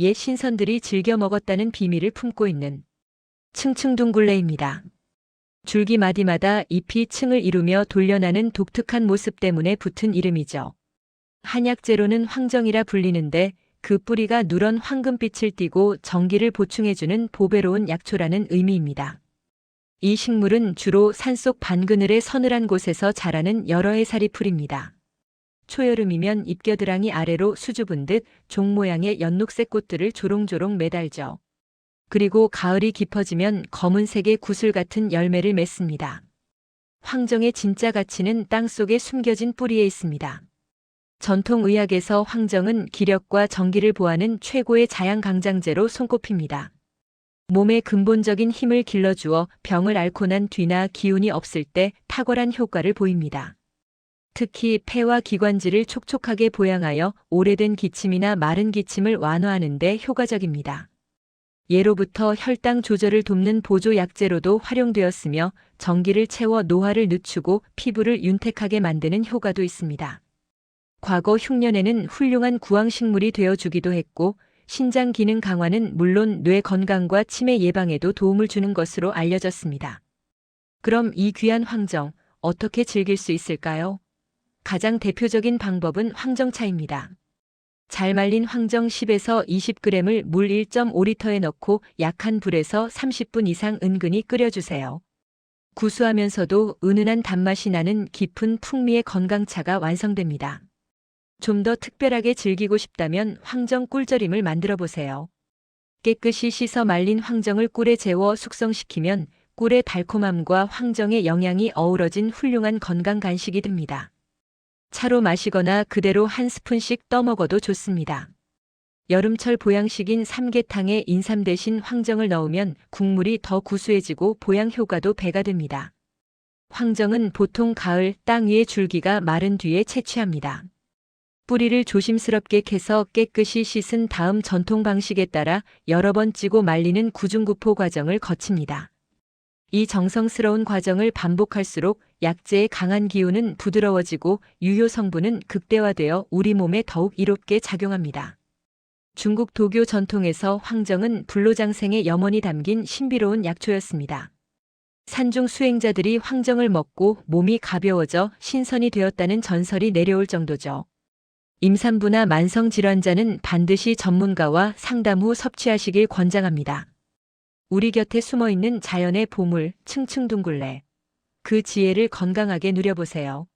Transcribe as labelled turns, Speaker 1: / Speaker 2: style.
Speaker 1: 옛 신선들이 즐겨 먹었다는 비밀을 품고 있는 층층둥굴레입니다. 줄기 마디마다 잎이 층을 이루며 돌려나는 독특한 모습 때문에 붙은 이름이죠. 한약재로는 황정이라 불리는데 그 뿌리가 누런 황금빛을 띠고 정기를 보충해주는 보배로운 약초라는 의미입니다. 이 식물은 주로 산속 반그늘의 서늘한 곳에서 자라는 여러 해살이 풀입니다. 초여름이면 잎겨드랑이 아래로 수줍은 듯 종 모양의 연녹색 꽃들을 조롱조롱 매달죠. 그리고 가을이 깊어지면 검은색의 구슬 같은 열매를 맺습니다. 황정의 진짜 가치는 땅 속에 숨겨진 뿌리에 있습니다. 전통 의학에서 황정은 기력과 정기를 보하는 최고의 자양 강장제로 손꼽힙니다. 몸의 근본적인 힘을 길러주어 병을 앓고 난 뒤나 기운이 없을 때 탁월한 효과를 보입니다. 특히 폐와 기관지를 촉촉하게 보양하여 오래된 기침이나 마른 기침을 완화하는 데 효과적입니다. 예로부터 혈당 조절을 돕는 보조 약재로도 활용되었으며 전기를 채워 노화를 늦추고 피부를 윤택하게 만드는 효과도 있습니다. 과거 흉년에는 훌륭한 구황식물이 되어주기도 했고 신장 기능 강화는 물론 뇌 건강과 치매 예방에도 도움을 주는 것으로 알려졌습니다. 그럼 이 귀한 황정 어떻게 즐길 수 있을까요? 가장 대표적인 방법은 황정차입니다. 잘 말린 황정 10에서 20g을 물 1.5리터에 넣고 약한 불에서 30분 이상 은근히 끓여주세요. 구수하면서도 은은한 단맛이 나는 깊은 풍미의 건강차가 완성됩니다. 좀 더 특별하게 즐기고 싶다면 황정 꿀절임을 만들어 보세요. 깨끗이 씻어 말린 황정을 꿀에 재워 숙성시키면 꿀의 달콤함과 황정의 영양이 어우러진 훌륭한 건강 간식이 됩니다. 차로 마시거나 그대로 한 스푼씩 떠먹어도 좋습니다. 여름철 보양식인 삼계탕에 인삼 대신 황정을 넣으면 국물이 더 구수해지고 보양 효과도 배가 됩니다. 황정은 보통 가을 땅 위의 줄기가 마른 뒤에 채취합니다. 뿌리를 조심스럽게 캐서 깨끗이 씻은 다음 전통 방식에 따라 여러 번 찌고 말리는 구중구포 과정을 거칩니다. 이 정성스러운 과정을 반복할수록 약재의 강한 기운은 부드러워지고 유효 성분은 극대화되어 우리 몸에 더욱 이롭게 작용합니다. 중국 도교 전통에서 황정은 불로장생의 염원이 담긴 신비로운 약초였습니다. 산중 수행자들이 황정을 먹고 몸이 가벼워져 신선이 되었다는 전설이 내려올 정도죠. 임산부나 만성 질환자는 반드시 전문가와 상담 후 섭취하시길 권장합니다. 우리 곁에 숨어 있는 자연의 보물, 층층 둥굴레. 그 지혜를 건강하게 누려보세요.